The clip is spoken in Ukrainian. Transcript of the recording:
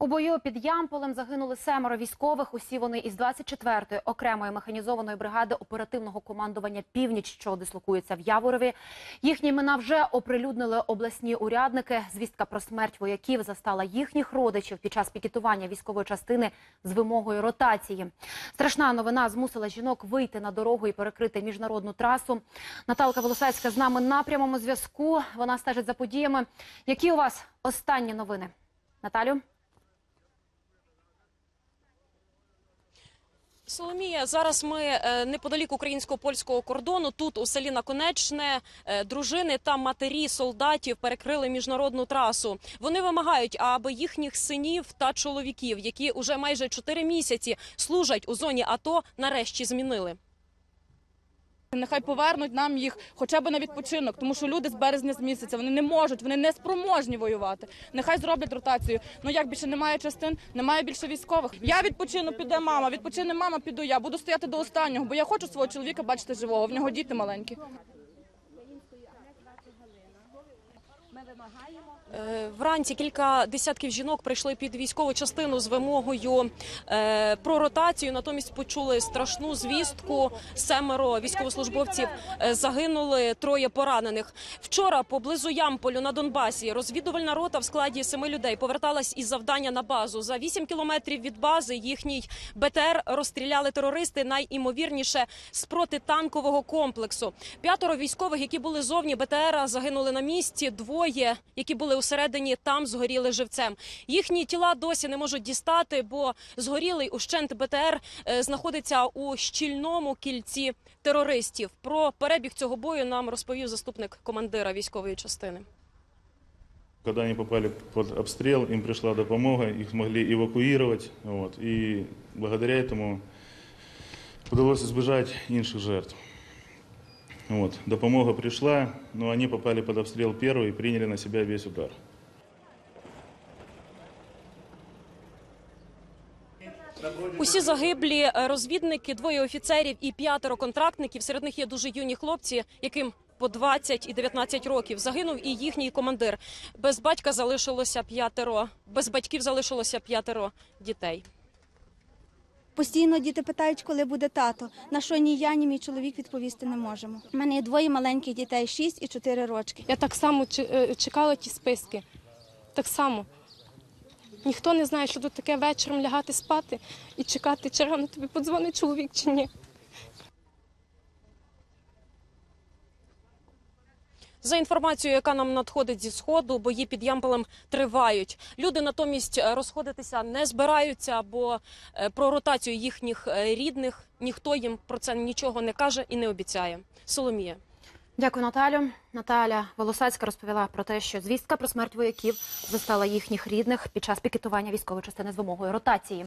У бою під Ямполем загинули семеро військових. Усі вони із 24-ї окремої механізованої бригади оперативного командування Північ, що дислокується в Яворові. Їхні імена вже оприлюднили обласні урядники. Звістка про смерть вояків застала їхніх родичів під час пікетування військової частини з вимогою ротації. Страшна новина змусила жінок вийти на дорогу і перекрити міжнародну трасу. Наталка Волосацька з нами на прямому зв'язку. Вона стежить за подіями. Які у вас останні новини? Наталю? Соломія, зараз ми е, неподалік українсько-польського кордону. Тут у селі Наконечне е, дружини та матері солдатів перекрили міжнародну трасу. Вони вимагають, аби їхніх синів та чоловіків, які уже майже чотири місяці служать у зоні АТО, нарешті змінили. Нехай повернуть нам їх хоча б на відпочинок, тому що люди з березня з місяця вони не можуть, вони не спроможні воювати. Нехай зроблять ротацію. Ну як більше немає частин, немає більше військових. Я відпочину, піде мама. Відпочине мама, піду я. Буду стояти до останнього, бо я хочу свого чоловіка бачити живого. В нього діти маленькі. Вранці кілька десятків жінок прийшли під військову частину з вимогою е, про ротацію. Натомість почули страшну звістку. Семеро військовослужбовців е, загинули, троє поранених. Вчора поблизу Ямполю на Донбасі розвідувальна рота в складі семи людей поверталась із завдання на базу. За вісім кілометрів від бази їхній БТР розстріляли терористи найімовірніше з протитанкового комплексу. П'ятеро військових, які були зовні БТРа, загинули на місці. Двоє, які були усередині, там згоріли живцем. Їхні тіла досі не можуть дістати, бо згорілий ущент БТР е, знаходиться у щільному кільці терористів. Про перебіг цього бою нам розповів заступник командира військової частини. Когда они попали под обстрел, им пришла допомога, их смогли эвакуировать. И благодаря этому удалось избежать інших жертв. Вот, допомога пришла, но они попали под обстрел первые и приняли на себя весь удар. Усі загиблі розвідники, двоє офіцерів і п'ятеро контрактників. Серед них є дуже юні хлопці, яким по 20 і 19 років загинув і їхній командир. Без батька залишилося п'ятеро, без батьків залишилося п'ятеро дітей. Постійно діти питають, коли буде тато. На що ні я, ні мій чоловік відповісти не можемо. У мене є двоє маленьких дітей, 6 і 4 рочки. Я так само е, чекала ті списки. Так само. Ніхто не знає, що тут таке вечором лягати спати і чекати, чи рано тобі подзвонить чоловік чи ні. За інформацією, яка нам надходить зі сходу, бої під Ямполем тривають. Люди натомість е, розходитися не збираються, бо е, про ротацію їхніх е, рідних ніхто їм про це нічого не каже і не обіцяє. Соломія. Дякую, Наталю. Наталя Волосацька розповіла про те, що звістка про смерть вояків застала їхніх рідних під час пікетування військової частини з вимогою ротації.